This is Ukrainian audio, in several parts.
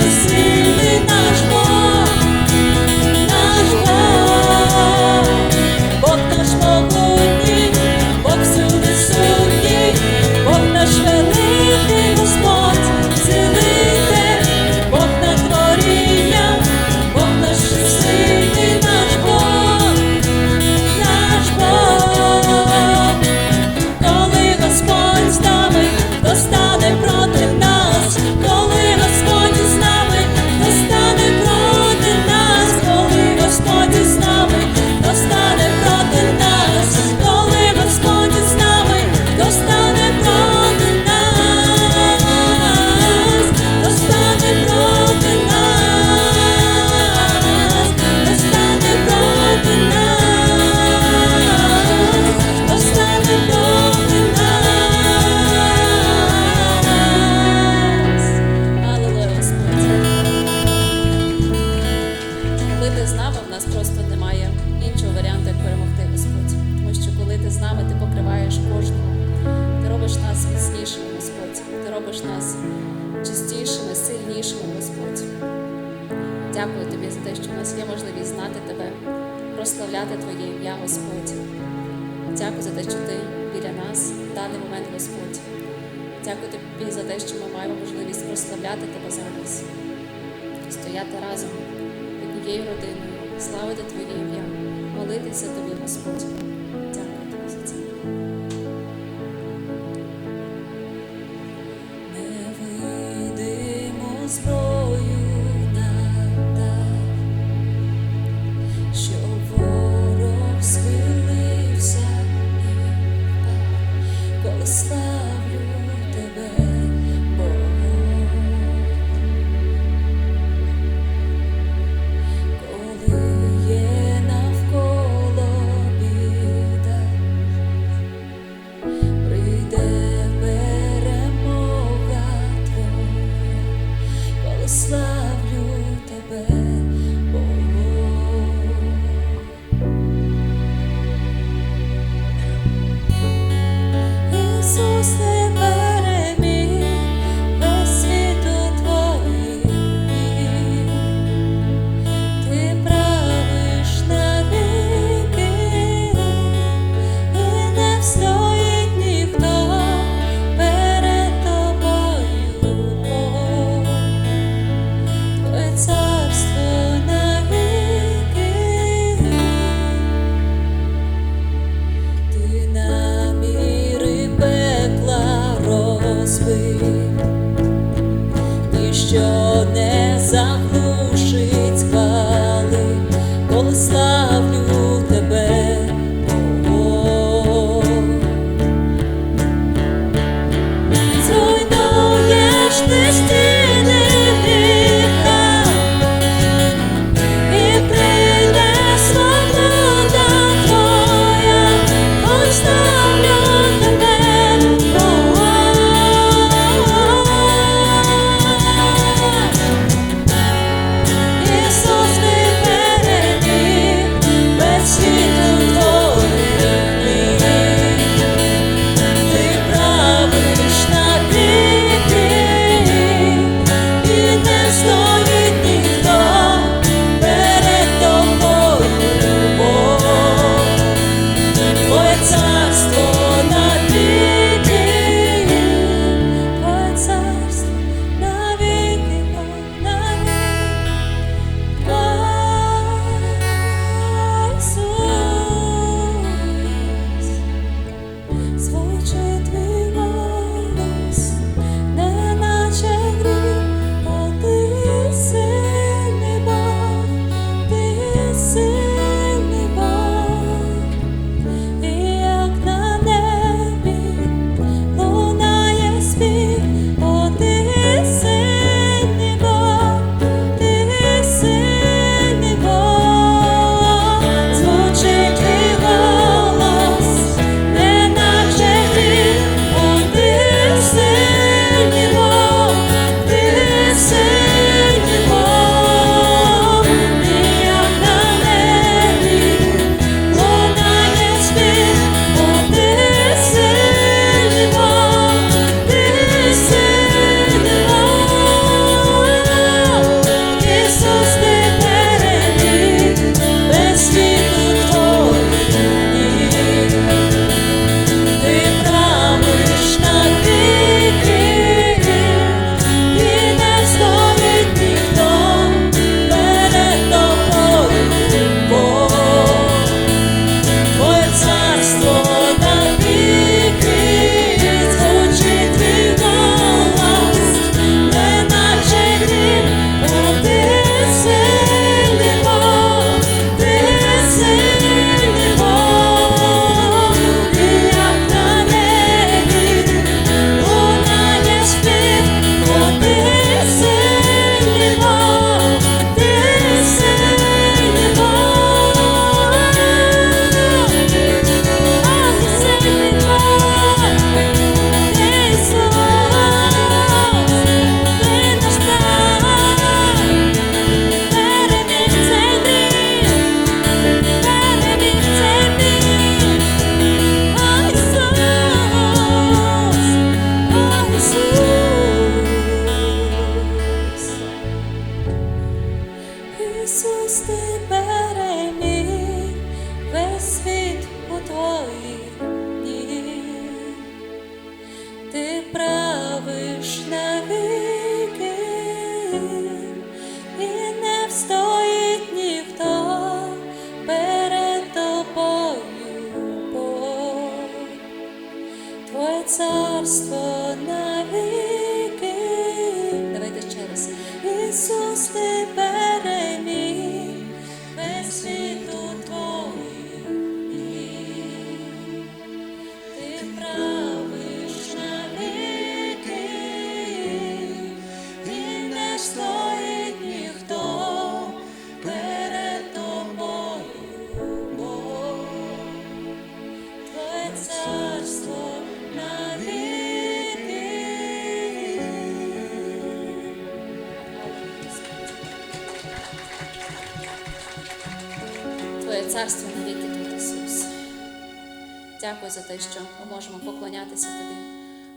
to. зараз, стояти разом однією родиною, славити Твоє ім'я, молитися Тобі, Господь. slide. Just. За те, що ми можемо поклонятися Тобі,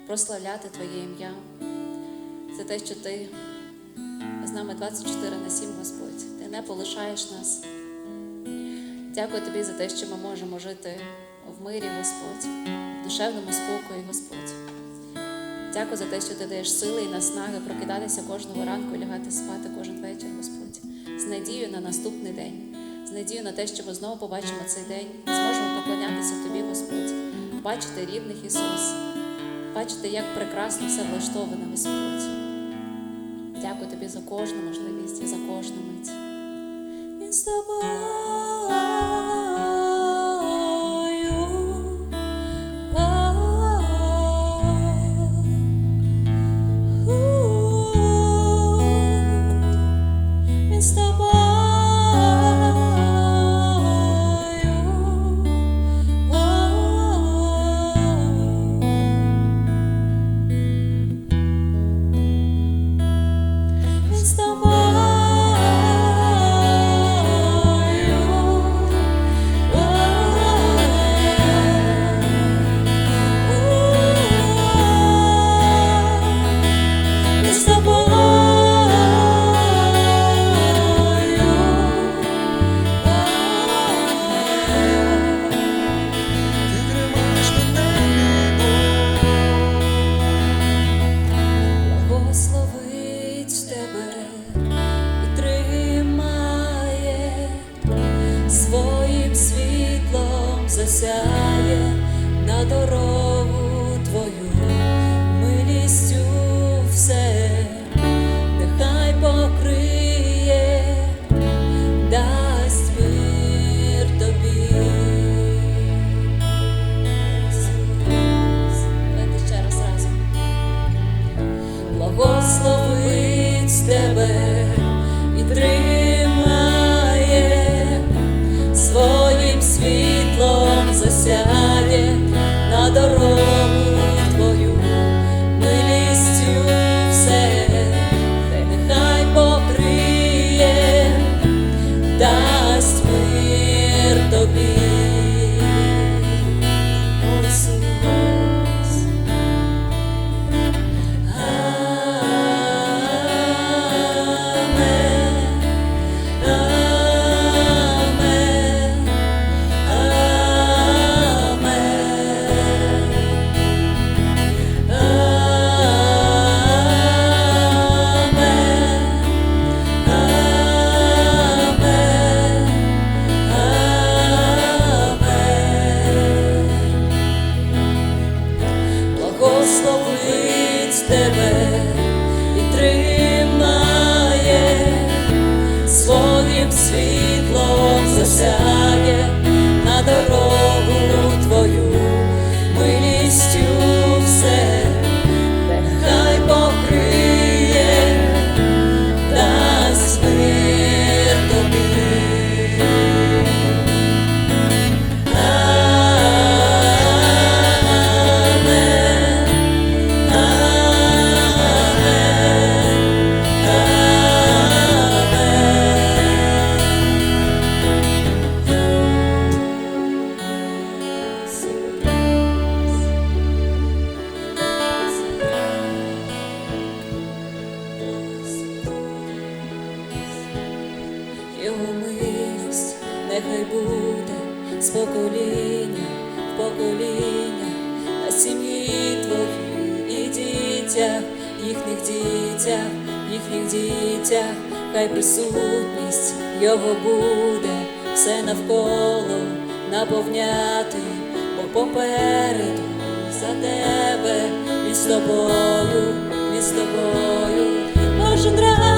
прославляти Твоє ім'я, за те, що Ти з нами 24 на 7, Господь. Ти не полишаєш нас. Дякую Тобі за те, що ми можемо жити в мирі, Господь, в душевному спокої, Господь. Дякую за те, що ти даєш сили і наснаги прокидатися кожного ранку і лягати спати кожен вечір, Господь, з надією на наступний день, з надією на те, що ми знову побачимо цей день, зможемо поклонятися Тобі, Господь, бачити рідних Ісус, бачити, як прекрасно все влаштоване, Господь. Дякую Тобі за кожну можливість і за кожну мить. Він з тобою. Благословить тебе і тримає, покоління покоління на сім'ї твоїй і дітях, їхніх дітях, їхніх дітях, хай присутність його буде все навколо наповняти, бо попереду за тебе, і з тобою, і з тобою. Кожен ранок,